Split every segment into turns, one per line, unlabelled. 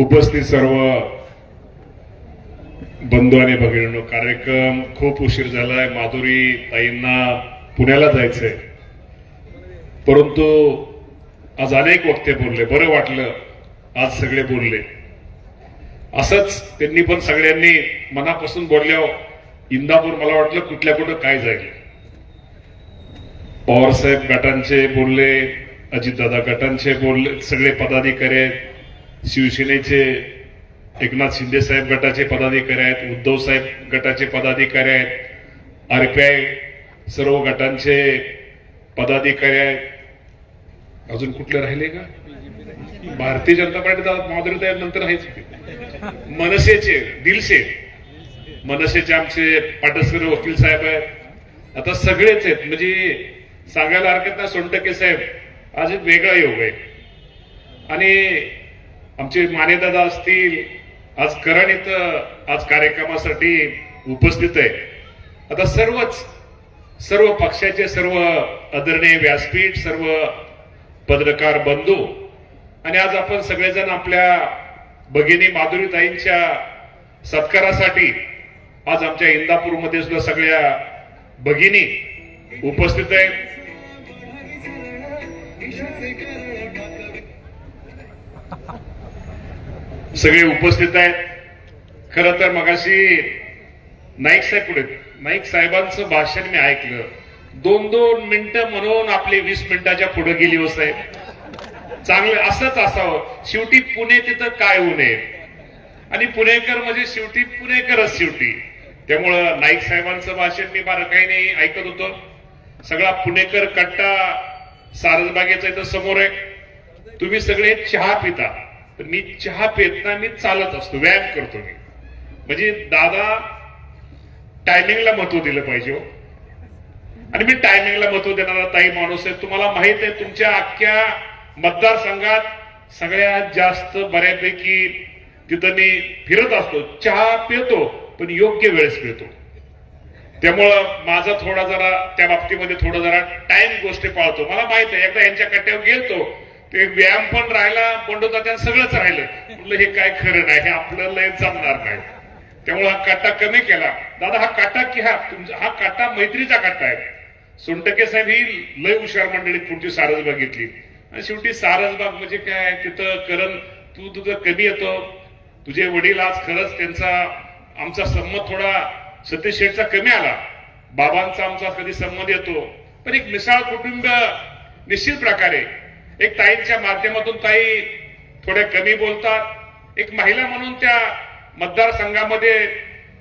उपस्थित सर्व बंधू आणि भगिनींनो कार्यक्रम खूप उशीर झालाय. माधुरी ताईंना पुण्याला जायचंय. परंतु आज अनेक वक्ते बोलले. बरं वाटलं आज सगळे बोलले. असंच त्यांनी पण सगळ्यांनी मनापासून बोलल्यावर इंदापूर मला वाटलं कुठल्या कुठं काय जाईल. पवारसाहेब गटांचे बोलले अजितदादा गटांचे बोलले सगळे पदाधिकारी आहेत. शिवसेनेचे एकनाथ शिंदे साहेब गटाचे पदाधिकारी आहेत उद्धव साहेब गटाचे पदाधिकारी आहेत आरपीआय सर्व गटांचे पदाधिकारी आहेत. अजून कुठले राहिले का? भारतीय जनता पार्टी माधुरी नंतर आहेच मनसेचे दिलसे. मनसेचे आमचे पाटसकर वकील साहेब आहेत. आता सगळेच आहेत. म्हणजे सांगायला हरकत नाही सोनटके साहेब. आज एक वेगळा योग आहे. आणि आमचे मानेदादा असतील आज करण इथं आज कार्यक्रमासाठी उपस्थित आहे. आता सर्वच सर्व पक्षाचे सर्व आदरणीय व्यासपीठ सर्व पत्रकार बंधू आणि आज आपण सगळेजण आपल्या भगिनी माधुरीताईंच्या सत्कारासाठी आज आमच्या इंदापूरमध्ये सुद्धा सगळ्या भगिनी उपस्थित आहेत. सगळे उपस्थित आहेत. खर तर मगाशी नाईक साहेब पुढे नाईक साहेबांचं भाषण मी ऐकलं. दोन दोन मिनिटं म्हणून आपले वीस मिनिटाच्या पुढे गेली हो साहेब. चांगलं असंच असावं. शेवटी पुणे तिथं काय होऊ नये आणि पुणेकर म्हणजे शेवटी पुणेकरच शेवटी. त्यामुळं नाईक साहेबांचं भाषण मी बारा काही नाही ऐकत होतो. सगळा पुणेकर कट्टा सारसबागेचा इथं समोर आहे. तुम्ही सगळे चहा पिता. तर मी चहा पितना मी चालत असतो व्यायाम करतो मी. म्हणजे दादा टायमिंगला महत्त्व दिलं पाहिजे हो. आणि मी टायमिंगला महत्त्व देणारा ताई माणूस आहे. तुम्हाला माहीत आहे तुमच्या अख्ख्या मतदारसंघात सगळ्यात जास्त बऱ्यापैकी तिथं मी फिरत असतो. चहा पितो पण योग्य वेळेस पितो. त्यामुळं माझा थोडा जरा त्या बाबतीमध्ये थोडा जरा टाइम गोष्टी पाळतो. मला माहीत आहे एकदा यांच्या कट्ट्यावर गेलतो ते व्यायाम पण राहिला बंडोता सगळंच राहिलं. म्हटलं हे काय खरं नाही हे आपलं लय जमणार नाही. त्यामुळे हा काटा कमी केला. दादा हा काटा की हा तुमचा हा काटा मैत्रीचा काटा आहे. सोनटके साहेब ही लय हुशार मंडळीत पुढची सारसबाग घेतली. आणि शेवटी सारसबाग म्हणजे काय तिथं करण तू तुझं कमी येतो. तुझे वडील आज खरंच त्यांचा आमचा संमत थोडा सतीश शेठचा कमी आला. बाबांचा आमचा कधी संमत येतो. पण एक मिसाळ कुटुंब निश्चित प्रकारे एक ताईंच्या माध्यमातून ताई थोड्या कमी बोलतात. एक महिला म्हणून त्या मतदारसंघामध्ये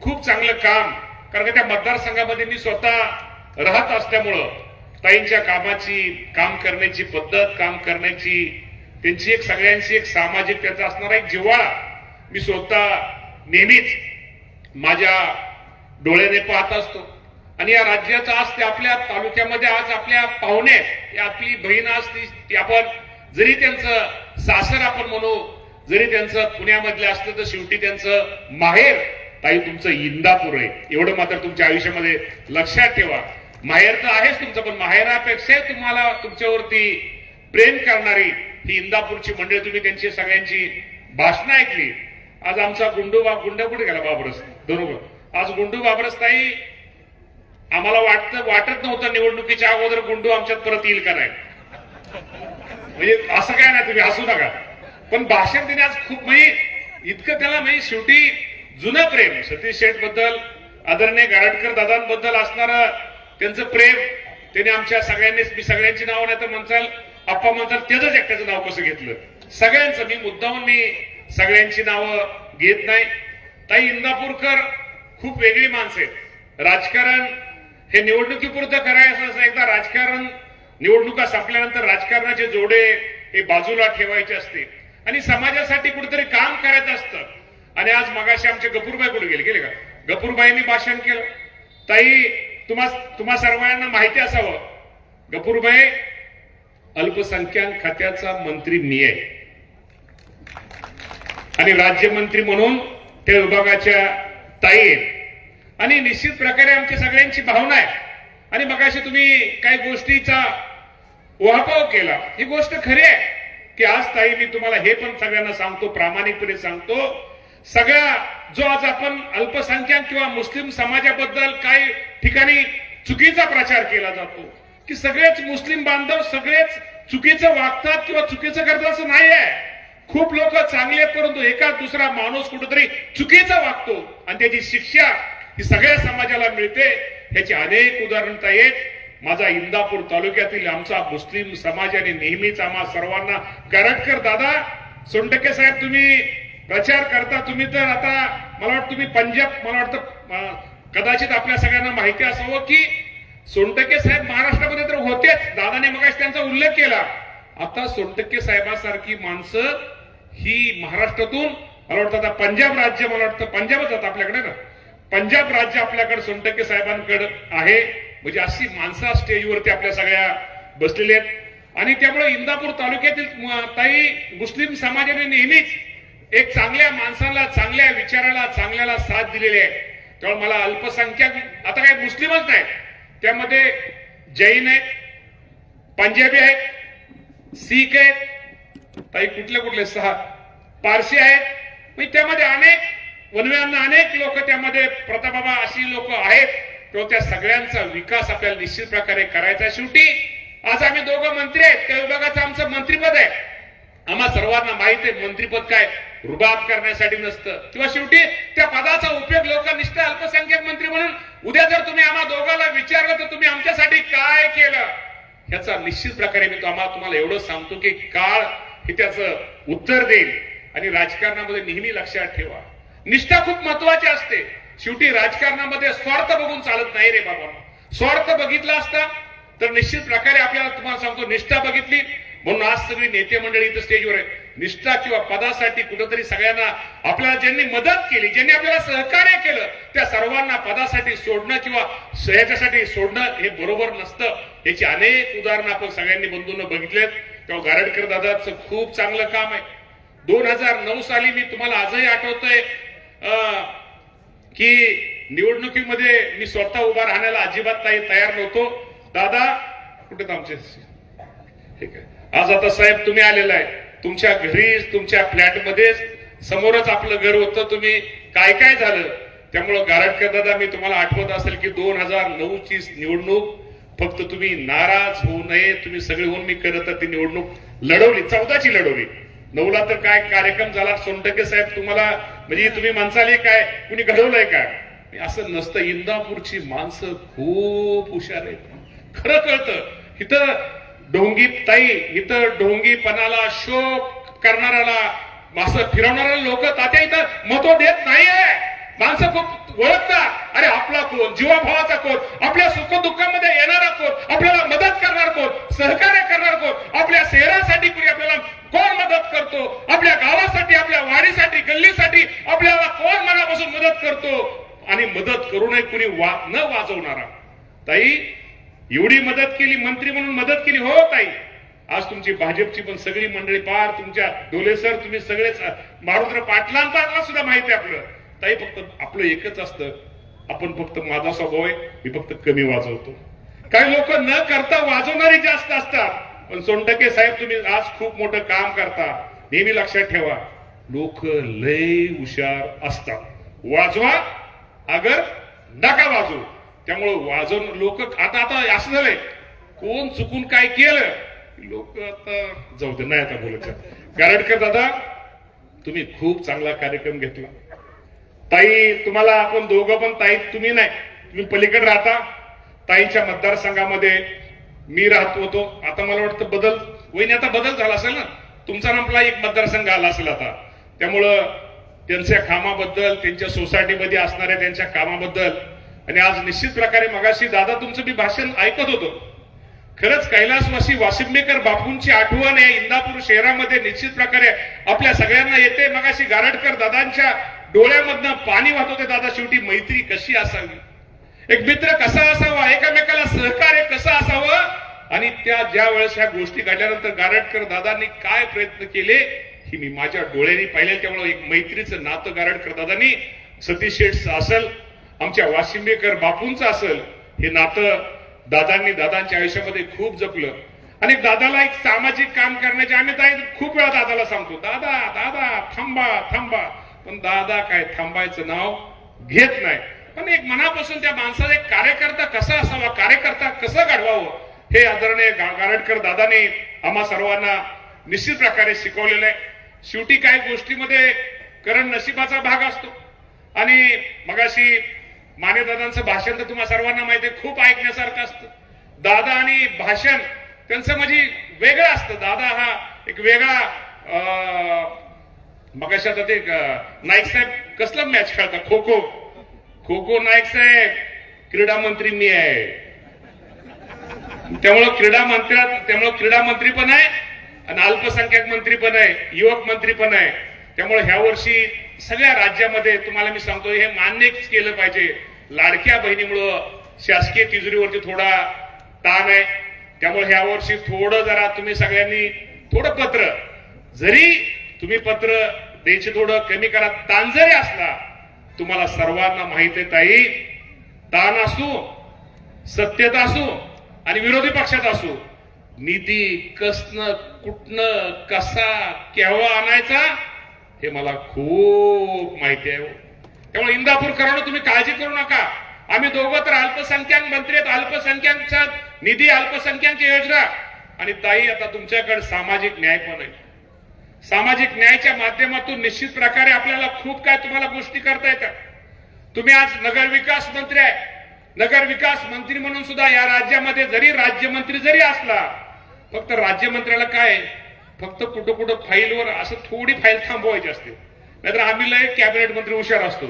खूप चांगलं काम कारण का त्या मतदारसंघामध्ये मी स्वतः राहत असल्यामुळं ताईंच्या कामाची काम करण्याची पद्धत काम करण्याची त्यांची एक सगळ्यांची एक सामाजिक त्याचा असणारा एक जिव्हाळा मी स्वतः नेहमीच माझ्या डोळ्याने पाहत असतो. आणि या राज्याचा आज ते आपल्या तालुक्यामध्ये आज आपल्या पाहुणे आपली बहीण आज ती आपण जरी त्यांचं सासर आपण म्हणू जरी त्यांचं पुण्यामधलं असलं तर शेवटी त्यांचं माहेर ताई तुमचं इंदापूर आहे. एवढं मात्र तुमच्या आयुष्यामध्ये लक्षात ठेवा. माहेर तर आहेच तुमचं पण माहेरापेक्षा तुम्हाला तुमच्यावरती प्रेम करणारी ही इंदापूरची मंडळी तुम्ही त्यांची सगळ्यांची भाषणं ऐकली. आज आमचा गुंडू बाब गुंडा कुठे गेला बाबरस? बरोबर आज गुंडू बाबरस ताई आम्हाला वाटत वाटत नव्हतं निवडणुकीच्या अगोदर गुंडू आमच्यात परत येईल का नाही. म्हणजे असं काय नाही तुम्ही हसू नका. पण भाषण तिने आज खूप म्हणजे इतकं त्याला म्हणजे शेवटी जुनं प्रेम. सतीश शेठबद्दल आदरणीय गारटकर दादांबद्दल असणारं त्यांचं प्रेम त्याने आमच्या सगळ्यांनी मी सगळ्यांची नावं नाही तर म्हणताल आप्पा म्हणताल त्याच एकट्याचं नाव कसं घेतलं? सगळ्यांचं मी मुद्दाहून मी सगळ्यांची नावं घेत नाही. ताई इंदापूरकर खूप वेगळी माणसं आहेत. राजकारण हे निवडणुकीपुरतं करायचं असं एकदा राजकारण निवडणुका संपल्यानंतर राजकारणाचे जोडे हे बाजूला ठेवायचे असते. आणि समाजासाठी कुठेतरी काम करायचं असतं. आणि आज मगाशी आमचे गपूरबाई कुठे गेले? गेले का? गपूरबाईंनी भाषण केलं. ताई तुम्हा तुम्हा सर्वांना माहिती असावं. गपूरबाई अल्पसंख्याक खात्याचा मंत्री मी आहे. आणि राज्यमंत्री म्हणून त्या विभागाच्या ताई आणि निश्चित प्रकारे आमची सगळ्यांची भावना आहे. आणि मग तुम्ही काही गोष्टीचा उहापोह केला. ही गोष्ट खरी आहे की आज ताई मी तुम्हाला हे पण सगळ्यांना सांगतो प्रामाणिकपणे सांगतो. सगळ्या जो आज आपण अल्पसंख्याक किंवा मुस्लिम समाजाबद्दल काही ठिकाणी चुकीचा प्रचार केला जातो की सगळेच मुस्लिम बांधव सगळेच चुकीचं वागतात किंवा चुकीचं करतात असं नाही आहे. खूप लोक चांगले आहेत परंतु एका दुसरा माणूस कुठेतरी चुकीचा वागतो. आणि त्याची शिक्षा ही सगळ्या समाजाला मिळते. ह्याची अनेक उदाहरणं आहेत. माझा इंदापूर तालुक्यातील आमचा मुस्लिम समाजाने नेहमीच आम्हा सर्वांना गरटकर दादा सोनटके साहेब तुम्ही प्रचार करता तुम्ही तर आता मला वाटतं तुम्ही पंजाब मला वाटतं कदाचित आपल्या सगळ्यांना माहिती असावं की सोनटके साहेब महाराष्ट्रामध्ये तर होतेच. दादाने मग त्यांचा उल्लेख केला. आता सोनटक्के साहेबांसारखी माणसं ही महाराष्ट्रातून मला वाटतं आता पंजाब राज्य मला वाटतं पंजाबच आता आपल्याकडे ना. पंजाब राज्य आपल्याकडे सोनटक्के साहेबांकडे आहे. म्हणजे अशी माणसा स्टेजवरती आपल्या सगळ्या बसलेल्या आहेत. आणि त्यामुळे इंदापूर तालुक्यातील ताई मुस्लिम समाजाने नेहमीच एक चांगल्या माणसाला चांगल्या विचाराला चांगल्याला साथ दिलेली आहे. त्यामुळे मला अल्पसंख्याक आता काही मुस्लिमच नाही. त्यामध्ये जैन आहेत पंजाबी आहेत शीख आहेत ताई कुठले कुठले सहा पारसी आहेत. म्हणजे त्यामध्ये अनेक वनव्यांना अनेक लोक त्यामध्ये प्रताबाबा अशी लोक आहेत तो त्या सगळ्यांचा विकास आपल्याला निश्चित प्रकारे करायचा शेवटी आज आम्ही दोघं मंत्री आहेत त्या विभागाचं आमचं मंत्रीपद आहे. आम्हा सर्वांना माहिती आहे मंत्रीपद काय रुबाब करण्यासाठी नसतं. किंवा शेवटी त्या पदाचा उपयोग लोकांनिष्ठ अल्पसंख्याक मंत्री म्हणून उद्या जर तुम्ही आम्हा दोघांना विचारलं तर तुम्ही आमच्यासाठी काय केलं? ह्याचा निश्चित प्रकारे मी तुम्हाला तुम्हाला एवढं सांगतो की काळ हे त्याचं उत्तर देईल. आणि राजकारणामध्ये नेहमी लक्षात ठेवा. निष्ठा खूप महत्वाची असते. शेवटी राजकारणामध्ये स्वार्थ बघून चालत नाही रे बाबा. स्वार्थ बघितला असता तर निश्चित प्रकारे आपल्याला तुम्हाला सांगतो निष्ठा बघितली. म्हणून आज सगळी नेते मंडळी इथं स्टेजवर आहे निष्ठा किंवा पदासाठी कुठंतरी सगळ्यांना आपल्याला ज्यांनी मदत केली ज्यांनी आपल्याला सहकार्य केलं त्या सर्वांना पदासाठी सोडणं किंवा ह्याच्यासाठी सोडणं हे बरोबर नसतं. याची अनेक उदाहरणं आपण सगळ्यांनी बंधून बघितलेत. तेव्हा गारडकर दादाचं खूप चांगलं काम आहे. दोन हजार नऊ साली मी तुम्हाला आजही आठवतोय की निवडणुकीमध्ये मी स्वतः उभा राहण्याला अजिबात नाही तयार नव्हतो. दादा कुठे आमचे ठीक आहे. आज आता साहेब तुम्ही आलेला आहे. तुमच्या घरीच तुमच्या फ्लॅटमध्येच समोरच आपलं घर होतं. तुम्ही काय काय झालं? त्यामुळं गारटकर दादा मी तुम्हाला आठवत असेल की दोन हजार नऊ ची निवडणूक फक्त तुम्ही नाराज होऊ नये. तुम्ही सगळे होऊन मी करत ती निवडणूक. लढवली चौदाची लढवली. नऊला तर काय कार्यक्रम झाला? सोनटके साहेब तुम्हाला म्हणजे तुम्ही माणसाले काय? कुणी घडवलंय का असं नसतं. इंदापूरची माणसं खूप हुशार आहेत. खरं कळतं. इथं ढोंगी ताई इथं ढोंगीपणाला शोक करणाऱ्याला माणसं फिरवणाऱ्या लोक तात्या इथं महत्त्व देत नाहीये. माणसं खूप ओळखतात. अरे आपला कोण? जीवाभावाचा कोण? आपल्या सुख दुःखामध्ये येणारा कोण? आपल्याला मदत करणार कोण? सहकार्य करणार कोण? आपल्या शहरासाठी कुणी आपल्याला कोण मदत करतो? आपल्या गावासाठी आपल्या वाडीसाठी गल्लीसाठी आपल्याला कोण मनापासून मदत करतो? आणि मदत करू नये कुणी वा न वाजवणारा. ताई एवढी मदत केली मंत्री म्हणून मदत केली हो ताई. आज तुमची भाजपची पण सगळी मंडळी पार तुमच्या डोले सर तुम्ही सगळेच मारुद्र पाटलांचा सुद्धा माहिती आपलं. ताई फक्त आपलं एकच असतं. आपण फक्त माझा स्वभाव आहे मी फक्त कमी वाजवतो. काही लोक न करता वाजवणारी जास्त असतात. पण सोनटके साहेब तुम्ही आज खूप मोठं काम करता. नेहमी लक्षात ठेवा लोक लय हुशार असतात. वाजवा अगर नका वाजवू. त्यामुळं वाजवून लोक आता आता असं झालंय. कोण चुकून काय केलं? लोक आता जाऊ दे नाही आता बोलत गारडकर दादा तुम्ही खूप चांगला कार्यक्रम घेतला. ताई तुम्हाला आपण दोघं पण ताई तुम्ही नाही. तुम्ही पलीकडे राहता. ताईच्या मतदारसंघामध्ये मी राहत होतो. आता मला वाटतं बदल वहिनी आता बदल झाला असेल ना? तुमचा आपला एक मतदारसंघ आला असेल आता. त्यामुळं त्यांच्या कामाबद्दल त्यांच्या सोसायटीमध्ये असणाऱ्या त्यांच्या कामाबद्दल आणि आज निश्चित प्रकारे मगाशी दादा तुमचं मी भाषण ऐकत होतो. खरंच कैलासवासी वासिंबेकर बापूंची आठवण आहे. इंदापूर शहरामध्ये निश्चित प्रकारे आपल्या सगळ्यांना येते. मगाशी गारटकर दादांच्या डोळ्यामधनं पाणी वाहत होते. दादा शेवटी मैत्री कशी असावी? एक मित्र कसा असावा एकामेकाला सहकार्य कसं असावं? आणि त्या ज्या वेळेस ह्या गोष्टी घडल्यानंतर गारडकर दादांनी काय प्रयत्न केले ही मी माझ्या डोळ्यांनी पाहिले त्यामुळे एक मैत्रीचं नातं गारडकर दादांनी सतीश शेठचं असेल आमच्या वाशिंबेकर बापूंचं असेल हे नातं दादांनी दादांच्या आयुष्यामध्ये खूप जपलं. आणि दादाला एक सामाजिक काम करण्याचे आम्ही ताई खूप वेळा दादाला सांगतो दादा दादा थांबा थांबा. पण दादा काय थांबायचं नाव घेत नाही. पण एक मनापासून त्या माणसाचा एक कार्यकर्ता कसा असावा कार्यकर्ता कसं घडवावं हे आदरणीय गारडकर दादाने आम्हा सर्वांना निश्चित प्रकारे शिकवलेलं आहे. शेवटी काही गोष्टीमध्ये करण नशिबाचा भाग असतो. आणि मगाशी मानेदादांचं भाषण तर तुम्हा सर्वांना माहिती आहे खूप ऐकण्यासारखं असतं. दादा आणि भाषण त्यांचं म्हणजे वेगळं असतं. दादा हा एक वेगळा मगाशी आता ते नाईक साहेब कसलं मॅच खेळतात? खो खो खो खो नाईक साहेब क्रीडा मंत्री मी आहे. त्यामुळं क्रीडा मंत्र्यात त्यामुळं क्रीडा मंत्री पण आहे आणि अल्पसंख्याक मंत्री पण आहे युवक मंत्री पण आहे. त्यामुळे ह्या वर्षी सगळ्या राज्यामध्ये तुम्हाला मी सांगतो हे मान्यच केलं पाहिजे. लाडक्या बहिणीमुळं शासकीय तिजोरीवरती थोडा ताण आहे. त्यामुळे ह्या वर्षी थोडं जरा तुम्ही सगळ्यांनी थोडं पत्र जरी तुम्ही पत्र द्यायचे थोडं कमी करा ताण जरी असला तुम्हाला सर्वांना माहीत आहे ताई. दान असू सत्यता असू आणि विरोधी पक्षात असू. निधी कसनं कुठनं कसा केव्हा आणायचा हे मला खूप माहिती आहे हो. त्यामुळे इंदापूरकरांना तुम्ही काळजी करू नका. आम्ही दोघं तर अल्पसंख्याक मंत्री आहेत. अल्पसंख्याकचा निधी अल्पसंख्याक योजना. आणि ताई आता तुमच्याकडे सामाजिक न्याय पण आहे. सामाजिक न्यायाच्या माध्यमातून निश्चित प्रकारे आपल्याला खूप काय तुम्हाला गोष्टी करता येतात. तुम्ही आज नगर विकास मंत्री आहे. नगर विकास मंत्री म्हणून सुद्धा या राज्यामध्ये जरी राज्यमंत्री जरी असला फक्त राज्यमंत्र्याला काय? फक्त कुठं कुठं फाईलवर असं थोडी फाईल थांबवायची असते. नाहीतर आम्ही लय कॅबिनेट मंत्री हुशार असतो.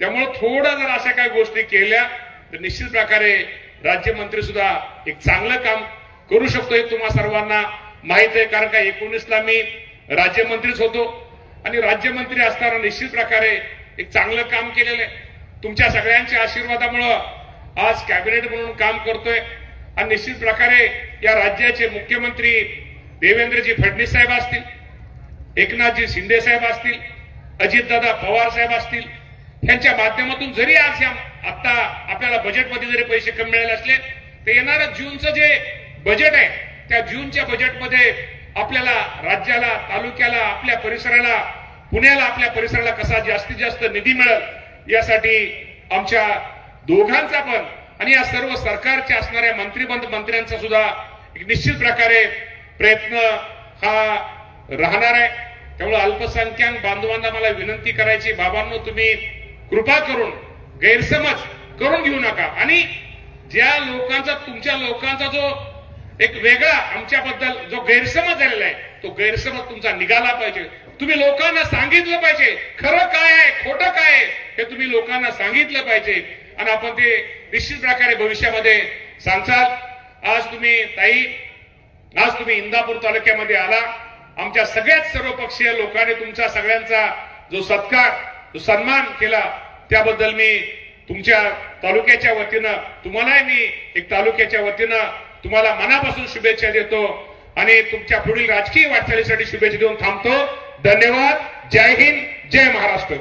त्यामुळे थोडं जर अशा काही गोष्टी केल्या तर निश्चित प्रकारे राज्यमंत्री सुद्धा एक चांगलं काम करू शकतो हे तुम्हा सर्वांना माहीत आहे. कारण का एकोणीसला मी राज्यमंत्रीच होतो. आणि राज्यमंत्री असताना निश्चित प्रकारे एक चांगलं काम केलेलं आहे. तुमच्या सगळ्यांच्या आशीर्वादामुळं आज कॅबिनेट म्हणून काम करतोय. आणि निश्चित प्रकारे या राज्याचे मुख्यमंत्री देवेंद्रजी फडणवीस साहेब असतील एकनाथजी शिंदे साहेब असतील अजितदादा पवार साहेब असतील यांच्या माध्यमातून जरी आज या आता आपल्याला बजेटमध्ये जरी पैसे कमी मिळाले असले तर येणारं जूनचं जे बजेट आहे त्या जूनच्या बजेटमध्ये आपल्याला राज्याला तालुक्याला आपल्या परिसराला पुण्याला आपल्या परिसराला कसा जास्तीत जास्त निधी मिळेल यासाठी आमच्या दोघांचा पण आणि या सर्व सरकारच्या असणाऱ्या मंत्रिबंध मंत्र्यांचा सुद्धा एक निश्चित प्रकारे प्रयत्न हा राहणार आहे. त्यामुळे अल्पसंख्याक बांधवांना मला विनंती करायची बाबांनो तुम्ही कृपा करून गैरसमज करून घेऊ नका. आणि ज्या लोकांचा तुमच्या लोकांचा जो एक वेगळा आमच्याबद्दल जो गैरसमज झालेला आहे तो गैरसमज तुमचा निघाला पाहिजे. तुम्ही लोकांना सांगितलं पाहिजे खरं काय आहे खोटं काय आहे हे तुम्ही लोकांना सांगितलं पाहिजे. आणि आपण ते निश्चित प्रकारे भविष्यामध्ये सांगसाल आज तुम्ही ताई आज तुम्ही इंदापूर तालुक्यामध्ये आला. आमच्या सगळ्याच सर्वपक्षीय लोकांनी तुमचा सगळ्यांचा जो सत्कार जो सन्मान केला त्याबद्दल मी तुमच्या तालुक्याच्या वतीनं तुम्हालाही मी एक तालुक्याच्या वतीनं तुम्हाला मनापासून शुभेच्छा देतो आणि तुमच्या पुढील राजकीय वाटचालीसाठी शुभेच्छा देऊन थांबतो. धन्यवाद. जय हिंद. जय महाराष्ट्र.